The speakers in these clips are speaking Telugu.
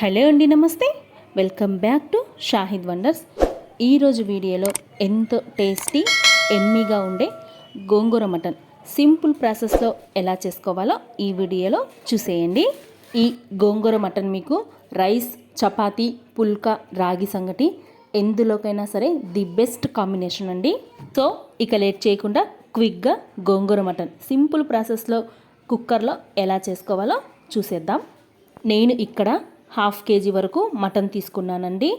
హలో అండి నమస్తే. Welcome back to Shahid wonders ఈరోజు వీడియోలో ఎంతో టేస్టీ ఎమ్మీగా ఉండే గోంగూర మటన్ సింపుల్ ప్రాసెస్లో ఎలా చేసుకోవాలో ఈ వీడియోలో చూసేయండి. ఈ గోంగూర మటన్ మీకు రైస్ చపాతీ పుల్కా రాగి సంగటి ఎందులోకైనా సరే ది బెస్ట్ కాంబినేషన్ అండి. సో ఇక లేట్ చేయకుండా క్విక్గా గోంగూర మటన్ సింపుల్ ప్రాసెస్లో కుక్కర్లో ఎలా చేసుకోవాలో చూసేద్దాం. నేను ఇక్కడ హాఫ్ కేజీ వరకు మటన్ తీసుకున్నానండి.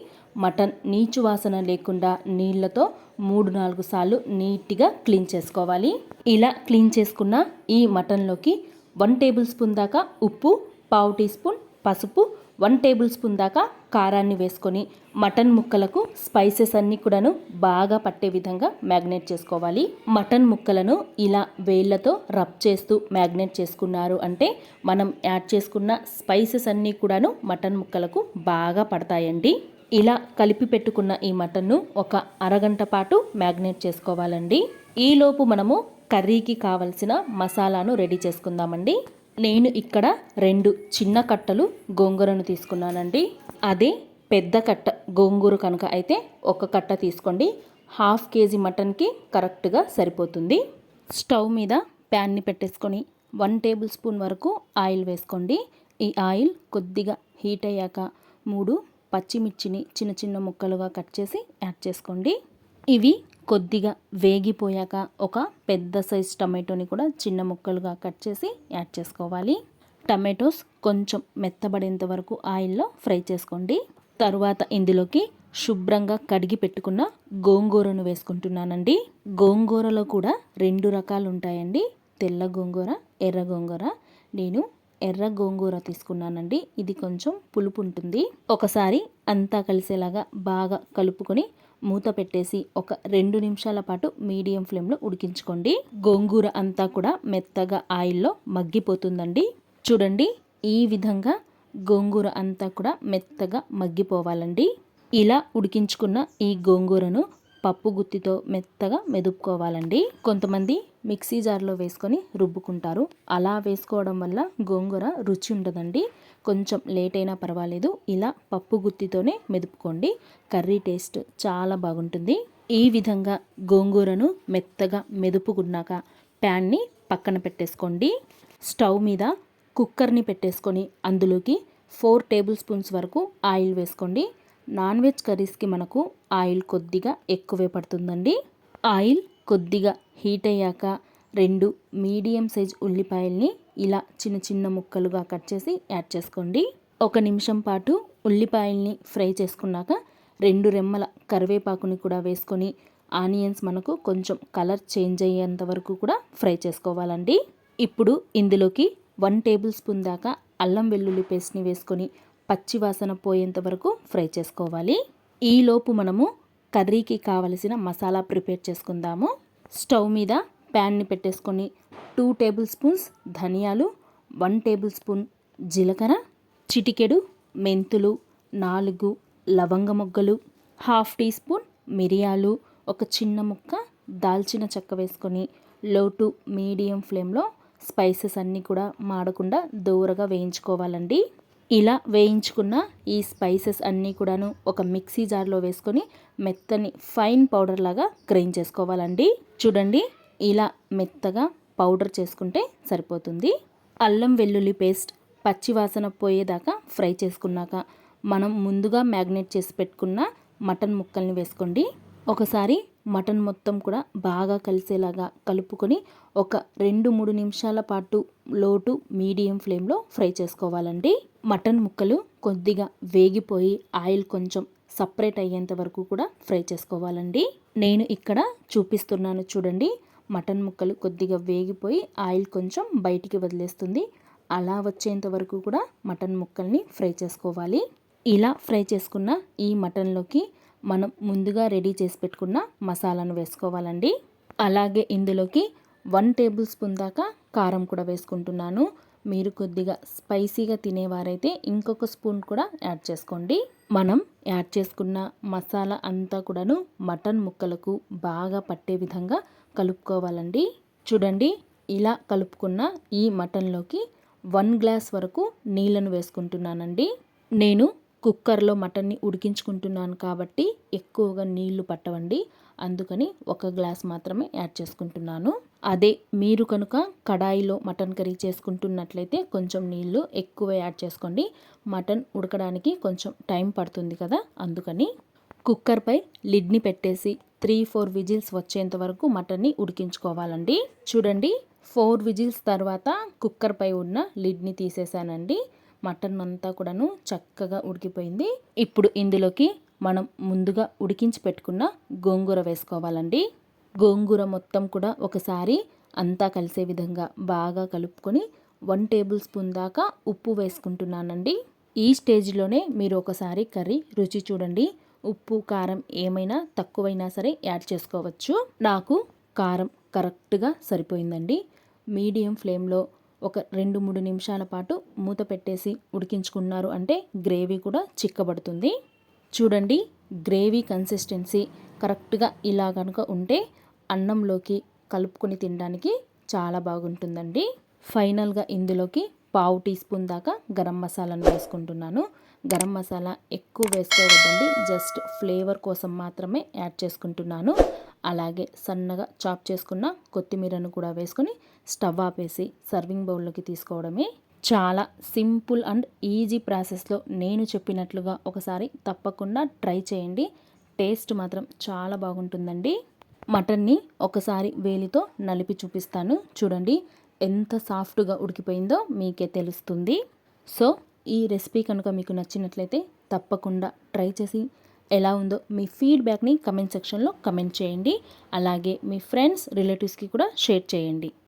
మటన్ నీచు వాసన లేకుండా నీళ్ళతో మూడు నాలుగు సార్లు నీట్గా క్లీన్ చేసుకోవాలి. ఇలా క్లీన్ చేసుకున్న ఈ మటన్లోకి వన్ టేబుల్ స్పూన్ దాకా ఉప్పు పావు టీ స్పూన్ పసుపు వన్ టేబుల్ స్పూన్ దాకా కారాన్ని వేసుకొని మటన్ ముక్కలకు స్పైసెస్ అన్నీ కూడాను బాగా పట్టే విధంగా మ్యాగ్నేట్ చేసుకోవాలి. మటన్ ముక్కలను ఇలా వేళ్ళతో రబ్ చేస్తూ మ్యాగ్నేట్ చేసుకున్నారు అంటే మనం యాడ్ చేసుకున్న స్పైసెస్ అన్నీ కూడాను మటన్ ముక్కలకు బాగా పడతాయండి. ఇలా కలిపి పెట్టుకున్న ఈ మటన్ను ఒక అరగంట పాటు మ్యాగ్నేట్ చేసుకోవాలండి. ఈలోపు మనము కర్రీకి కావలసిన మసాలాను రెడీ చేసుకుందామండి. నేను ఇక్కడ రెండు చిన్న కట్టలు గోంగూరను తీసుకున్నానండి. అదే పెద్ద కట్ట గోంగూర కనుక అయితే ఒక కట్ట తీసుకోండి. హాఫ్ కేజీ మటన్కి కరెక్ట్గా సరిపోతుంది. స్టవ్ మీద ప్యాన్ని పెట్టేసుకొని వన్ టేబుల్ స్పూన్ వరకు ఆయిల్ వేసుకోండి. ఈ ఆయిల్ కొద్దిగా హీట్ అయ్యాక మూడు పచ్చిమిర్చిని చిన్న చిన్న ముక్కలుగా కట్ చేసి యాడ్ చేసుకోండి. ఇవి కొద్దిగా వేగిపోయాక ఒక పెద్ద సైజ్ టమాటోని కూడా చిన్న ముక్కలుగా కట్ చేసి యాడ్ చేసుకోవాలి. టమాటోస్ కొంచెం మెత్తబడేంత వరకు ఆయిల్లో ఫ్రై చేసుకోండి. తరువాత ఇందులోకి శుభ్రంగా కడిగి పెట్టుకున్న గోంగూరను వేసుకుంటున్నానండి. గోంగూరలో కూడా రెండు రకాలు ఉంటాయండి. తెల్ల గోంగూర ఎర్ర గోంగూర. నేను ఎర్ర గోంగూర తీసుకున్నానండి. ఇది కొంచెం పులుపు ఉంటుంది. ఒకసారి అంతా కలిసేలాగా బాగా కలుపుకొని మూత పెట్టేసి ఒక రెండు నిమిషాల పాటు మీడియం ఫ్లేమ్లో ఉడికించుకోండి. గోంగూర అంతా కూడా మెత్తగా ఆయిల్లో మగ్గిపోతుందండి. చూడండి ఈ విధంగా గోంగూర అంతా కూడా మెత్తగా మగ్గిపోవాలండి. ఇలా ఉడికించుకున్న ఈ గోంగూరను పప్పు గుత్తితో మెత్తగా మెదుపుకోవాలండి. కొంతమంది మిక్సీ జార్లో వేసుకొని రుబ్బుకుంటారు. అలా వేసుకోవడం వల్ల గోంగూర రుచి ఉండదండి. కొంచెం లేట్ అయినా పర్వాలేదు. ఇలా పప్పు గుత్తితోనే మెదుపుకోండి. కర్రీ టేస్ట్ చాలా బాగుంటుంది. ఈ విధంగా గోంగూరను మెత్తగా మెదుపుకున్నాక ప్యాన్ని పక్కన పెట్టేసుకోండి. స్టవ్ మీద కుక్కర్ని పెట్టేసుకొని అందులోకి ఫోర్ టేబుల్ స్పూన్స్ వరకు ఆయిల్ వేసుకోండి. నాన్ వెజ్ కర్రీస్కి మనకు ఆయిల్ కొద్దిగా ఎక్కువే పడుతుందండి. ఆయిల్ కొద్దిగా హీట్ అయ్యాక రెండు మీడియం సైజ్ ఉల్లిపాయల్ని ఇలా చిన్న చిన్న ముక్కలుగా కట్ చేసి యాడ్ చేసుకోండి. ఒక నిమిషం పాటు ఉల్లిపాయల్ని ఫ్రై చేసుకున్నాక రెండు రెమ్మల కరివేపాకుని కూడా వేసుకొని ఆనియన్స్ మనకు కొంచెం కలర్ చేంజ్ అయ్యేంత వరకు కూడా ఫ్రై చేసుకోవాలండి. ఇప్పుడు ఇందులోకి వన్ టేబుల్ స్పూన్ దాకా అల్లం వెల్లుల్లి పేస్ట్ని వేసుకొని పచ్చి వాసన పోయేంత వరకు ఫ్రై చేసుకోవాలి. ఈలోపు మనము కర్రీకి కావలసిన మసాలా ప్రిపేర్ చేసుకుందాము. స్టవ్ మీద ప్యాన్ని పెట్టేసుకొని టూ టేబుల్ స్పూన్స్ ధనియాలు వన్ టేబుల్ స్పూన్ జీలకర్ర చిటికెడు మెంతులు నాలుగు లవంగ మొగ్గలు హాఫ్ టీ స్పూన్ మిరియాలు ఒక చిన్న ముక్క దాల్చిన చెక్క వేసుకొని లో టు మీడియం ఫ్లేమ్లో స్పైసెస్ అన్నీ కూడా మాడకుండా దూరగా వేయించుకోవాలండి. ఇలా వేయించుకున్న ఈ స్పైసెస్ అన్నీ కూడాను ఒక మిక్సీ జార్లో వేసుకొని మెత్తని ఫైన్ పౌడర్ లాగా గ్రైండ్ చేసుకోవాలండి. చూడండి ఇలా మెత్తగా పౌడర్ చేసుకుంటే సరిపోతుంది. అల్లం వెల్లుల్లి పేస్ట్ పచ్చివాసన పోయేదాకా ఫ్రై చేసుకున్నాక మనం ముందుగా మ్యాగ్నేట్ చేసి పెట్టుకున్న మటన్ ముక్కల్ని వేసుకోండి. ఒకసారి మటన్ మొత్తం కూడా బాగా కలిసేలాగా కలుపుకొని ఒక రెండు మూడు నిమిషాల పాటు లోటు మీడియం ఫ్లేమ్లో ఫ్రై చేసుకోవాలండి. మటన్ ముక్కలు కొద్దిగా వేగిపోయి ఆయిల్ కొంచెం సపరేట్ అయ్యేంత వరకు కూడా ఫ్రై చేసుకోవాలండి. నేను ఇక్కడ చూపిస్తున్నాను చూడండి మటన్ ముక్కలు కొద్దిగా వేగిపోయి ఆయిల్ కొంచెం బయటికి వదిలేస్తుంది. అలా వచ్చేంత వరకు కూడా మటన్ ముక్కల్ని ఫ్రై చేసుకోవాలి. ఇలా ఫ్రై చేసుకున్న ఈ మటన్లోకి మనం ముందుగా రెడీ చేసి పెట్టుకున్న మసాలాను వేసుకోవాలండి. అలాగే ఇందులోకి వన్ టేబుల్ స్పూన్ దాకా కారం కూడా వేసుకుంటున్నాను. మీరు కొద్దిగా స్పైసీగా తినేవారైతే ఇంకొక స్పూన్ కూడా యాడ్ చేసుకోండి. మనం యాడ్ చేసుకున్న మసాలా అంతా కూడాను మటన్ ముక్కలకు బాగా పట్టే విధంగా కలుపుకోవాలండి. చూడండి ఇలా కలుపుకున్న ఈ మటన్లోకి వన్ గ్లాస్ వరకు నీళ్ళను వేసుకుంటున్నానండి. నేను కుక్కర్లో మటన్ని ఉడికించుకుంటున్నాను కాబట్టి ఎక్కువగా నీళ్ళు పట్టవండి. అందుకని ఒక గ్లాస్ మాత్రమే యాడ్ చేసుకుంటున్నాను. అదే మీరు కనుక కడాయిలో మటన్ కర్రీ చేసుకుంటున్నట్లయితే కొంచెం నీళ్ళు ఎక్కువ యాడ్ చేసుకోండి. మటన్ ఉడకడానికి కొంచెం టైం పడుతుంది కదా అందుకని కుక్కర్పై లిడ్ని పెట్టేసి త్రీ ఫోర్ విజిల్స్ వచ్చేంత వరకు మటన్ని ఉడికించుకోవాలండి. చూడండి ఫోర్ విజిల్స్ తర్వాత కుక్కర్పై ఉన్న లిడ్ని తీసేసానండి మటన్ అంతా కూడాను చక్కగా ఉడికిపోయింది. ఇప్పుడు ఇందులోకి మనం ముందుగా ఉడికించి పెట్టుకున్న గోంగూర వేసుకోవాలండి. గోంగూర మొత్తం కూడా ఒకసారి అంతా కలిసే విధంగా బాగా కలుపుకొని వన్ టేబుల్ స్పూన్ దాకా ఉప్పు వేసుకుంటున్నానండి. ఈ స్టేజ్లోనే మీరు ఒకసారి కర్రీ రుచి చూడండి. ఉప్పు కారం ఏమైనా తక్కువైనా సరే యాడ్ చేసుకోవచ్చు. నాకు కారం కరెక్ట్గా సరిపోయిందండి. మీడియం ఫ్లేమ్లో ఒక రెండు మూడు నిమిషాల పాటు మూత పెట్టేసి ఉడికించుకున్నారు. అంటే గ్రేవీ కూడా చిక్కబడుతుంది. చూడండి గ్రేవీ కన్సిస్టెన్సీ కరెక్ట్గా ఇలా కనుక ఉంటే అన్నంలోకి కలుపుకొని తినడానికి చాలా బాగుంటుందండి. ఫైనల్గా ఇందులోకి పావు టీ స్పూన్ దాకా గరం మసాలాను వేసుకుంటున్నాను. గరం మసాలా ఎక్కువ వేసుకోవద్దండి జస్ట్ ఫ్లేవర్ కోసం మాత్రమే యాడ్ చేసుకుంటున్నాను. అలాగే సన్నగా చాప్ చేసుకున్న కొత్తిమీరను కూడా వేసుకొని స్టవ్ ఆపేసి సర్వింగ్ బౌల్లోకి తీసుకోవడమే చాలా సింపుల్ అండ్ ఈజీ ప్రాసెస్లో నేను చెప్పినట్లుగా ఒకసారి తప్పకుండా ట్రై చేయండి. టేస్ట్ మాత్రం చాలా బాగుంటుందండి. మటన్ని ఒకసారి వేలితో నలిపి చూపిస్తాను. చూడండి ఎంత సాఫ్ట్గా ఉడికిపోయిందో మీకే తెలుస్తుంది. సో ఈ రెసిపీ కనుక మీకు నచ్చినట్లయితే తప్పకుండా ట్రై చేసి ఎలా ఉందో మీ ఫీడ్బ్యాక్ని కమెంట్ సెక్షన్లో కమెంట్ చేయండి. అలాగే మీ ఫ్రెండ్స్ రిలేటివ్స్కి కూడా షేర్ చేయండి.